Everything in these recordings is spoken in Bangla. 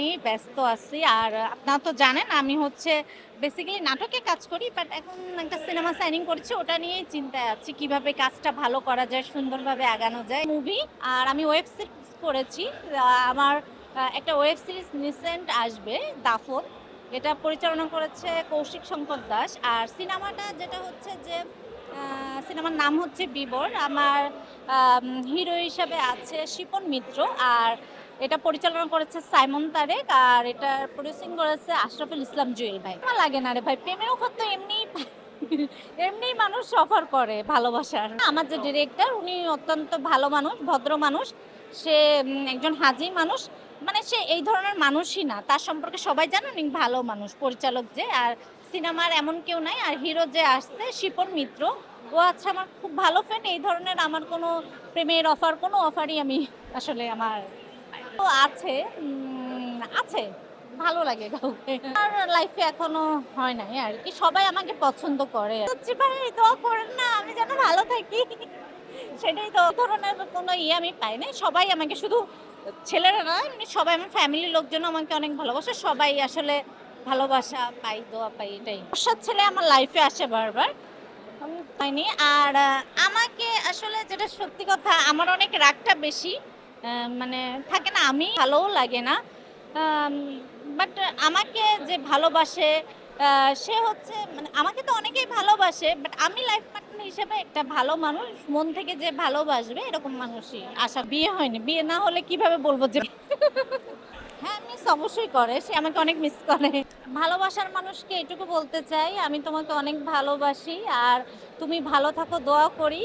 নিয়ে ব্যস্ত আছি। আর আপনারা তো জানেন, আমি হচ্ছে বেসিক্যালি নাটকে কাজ করি বাট এখন একটা সিনেমা সাইনিং করছি, ওটা নিয়েই চিন্তায় আছি, কীভাবে কাজটা ভালো করা যায়, সুন্দরভাবে আগানো যায়। মুভি আর আমি ওয়েব সিরিজ করেছি। আমার একটা ওয়েব সিরিজ রিসেন্ট আসবে, দাফন। এটা পরিচালনা করেছে কৌশিক শঙ্কর দাস। আর সিনেমাটা যেটা হচ্ছে যে সিনেমার নাম হচ্ছে বিবর। আমার হিরো হিসাবে আছে শিপন মিত্র। আর এটা পরিচালনা করেছে সাইমন তারেক, আর এটা প্রডিউসিং করেছে আশরাফুল ইসলাম জুয়েল ভাই। আমার লাগে না রে ভাই, প্রেমের অফার তো এমনি এমনি মানুষ অফার করে ভালোবাসার। আমার যে ডিরেক্টর উনি অত্যন্ত ভালো মানুষ, ভদ্র মানুষ। সে একজন হাজি মানুষ। মানে সে এই ধরনের মানুষই না। তার সম্পর্কে সবাই জানে উনি ভালো মানুষ, পরিচালক যে। আর সিনেমার এমন কেউ নাই, আর হিরো যে আসছে, শিপন মিত্র। ও আচ্ছা আমার খুব ভালো ফ্রেন্ড এই ধরনের আমার কোনো প্রেমের অফার কোনো অফারই আমি আসলে আমার আছে আছে, ভালো লাগে আর লাইফে এখনও হয় নাই আর কি, সবাই আমাকে পছন্দ করে। দোয়া করেন না, আমি যেন ভালো থাকি। সেটাই তো, ধরনের কোনো ইয়ে আমি পাই নাই। সবাই আমাকে শুধু ছেলেরা না, এমনি সবাই আমার ফ্যামিলির লোকজন আমাকে অনেক ভালোবাসে। সবাই আসলে ভালোবাসা পাই, দোয়া পাই, এটাই। বর্ষার ছেলে আমার লাইফে আসে বারবার। আমি পাইনি। আর, আমাকে আসলে যেটা সত্যি কথা, আমার অনেক রাগটা বেশি। মানে থাকে না, আমি ভালোও লাগে না। বাট আমাকে যে ভালোবাসে সে হচ্ছে মানে আমাকে তো অনেকেই ভালোবাসে বাট আমি লাইফ পার্টনার হিসেবে একটা ভালো মানুষ, মন থেকে যে ভালোবাসবে, এরকম মানুষই আশা। বিয়ে হয়নি, বিয়ে না হলে কীভাবে বলব যে হ্যাঁ মিস অবশ্যই করে, সে আমাকে অনেক মিস করে। ভালোবাসার মানুষকে এটুকু বলতে চাই, আমি তোমাকে অনেক ভালোবাসি, আর তুমি ভালো থাকো, দোয়া করি।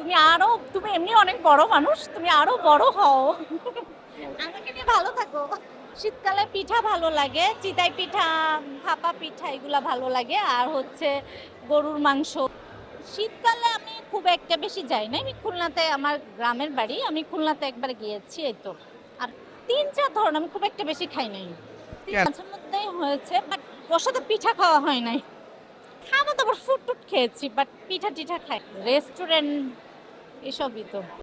তুমি আরও তুমি এমনি অনেক বড় মানুষ তুমি আরও বড় হও। আমাকে নিয়ে ভালো থাকো। শীতকালে পিঠা ভালো লাগে চিতাই পিঠা ভাপা পিঠা এগুলো ভালো লাগে আর হচ্ছে গরুর মাংস। শীতকালে আমি খুব একটা বেশি যাই না আমি খুলনাতে আমার গ্রামের বাড়ি আমি খুলনাতে একবার গিয়েছি এই তো। আর তিন চার ধরন আমি খুব একটা বেশি খাই নাই? মাঝে মধ্যেই হয়েছে বাট ওর সাথে পিঠা খাওয়া হয় নাই। খাওয়া তো আবার ফুড টুট খেয়েছি বাট পিঠা টিঠা খাই। রেস্টুরেন্ট এসবই তো।